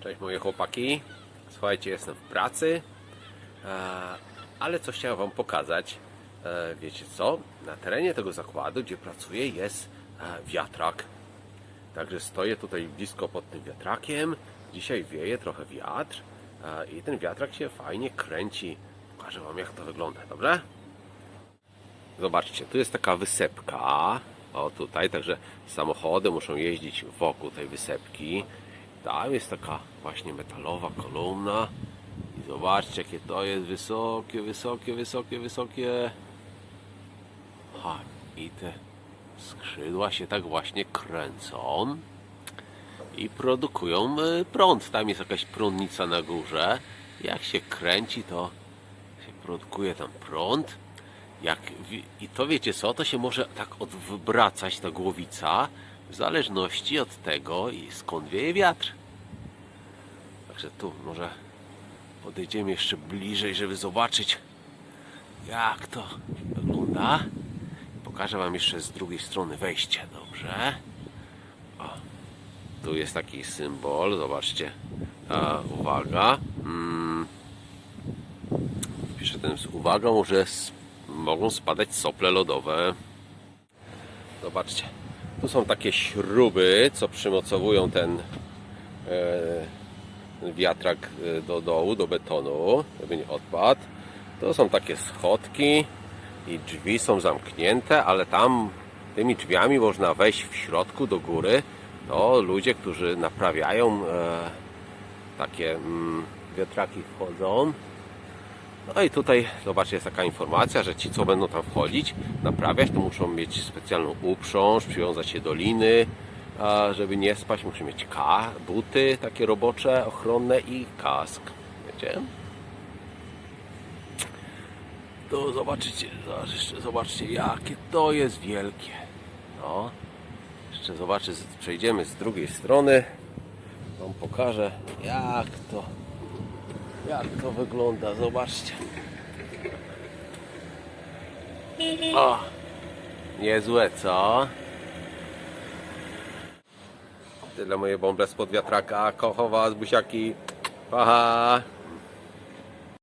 Cześć moje chłopaki. Słuchajcie, jestem w pracy, e, ale coś chciałem Wam pokazać. E, Wiecie co? Na terenie tego zakładu, gdzie pracuję, jest e, wiatrak. Także stoję tutaj blisko pod tym wiatrakiem. Dzisiaj wieje trochę wiatr i ten wiatrak się fajnie kręci. Pokażę Wam jak to wygląda, dobrze? Zobaczcie, tu jest taka wysepka. O tutaj, także samochody muszą jeździć wokół tej wysepki. Tam jest taka właśnie metalowa kolumna. I zobaczcie, jakie to jest wysokie, wysokie, wysokie, wysokie. Ha, i te skrzydła się tak właśnie kręcą i produkują y, prąd. Tam jest jakaś prądnica na górze. Jak się kręci, to się produkuje tam prąd. Jak, I to wiecie co, to się może tak odwracać ta głowica w zależności od tego i skąd wieje wiatr. Także tu może podejdziemy jeszcze bliżej, żeby zobaczyć jak to wygląda. Pokażę Wam jeszcze z drugiej strony wejście, dobrze? O, tu jest taki symbol, zobaczcie. A, uwaga. Mm, piszę ten z uwagą, że mogą spadać sople lodowe. Zobaczcie. Tu są takie śruby, co przymocowują ten, e, wiatrak e, do dołu, do betonu, żeby nie odpadł. To są takie schodki i drzwi są zamknięte, ale tam tymi drzwiami można wejść w środku do góry. To ludzie, którzy naprawiają e, takie mm, wiatraki wchodzą. No i tutaj zobaczcie, jest taka informacja, że ci, co będą tam wchodzić, naprawiać, to muszą mieć specjalną uprząż, przywiązać się do liny, żeby nie spać, muszą mieć ka, buty takie robocze, ochronne i kask. Wiecie? To zobaczycie, jeszcze zobaczcie, jakie to jest wielkie. No, jeszcze zobaczę, przejdziemy z drugiej strony. Wam pokażę, jak to jak to wygląda, zobaczcie. O, niezłe, co? Tyle moje bąble spod wiatraka. Kocham was, busiaki. Pa!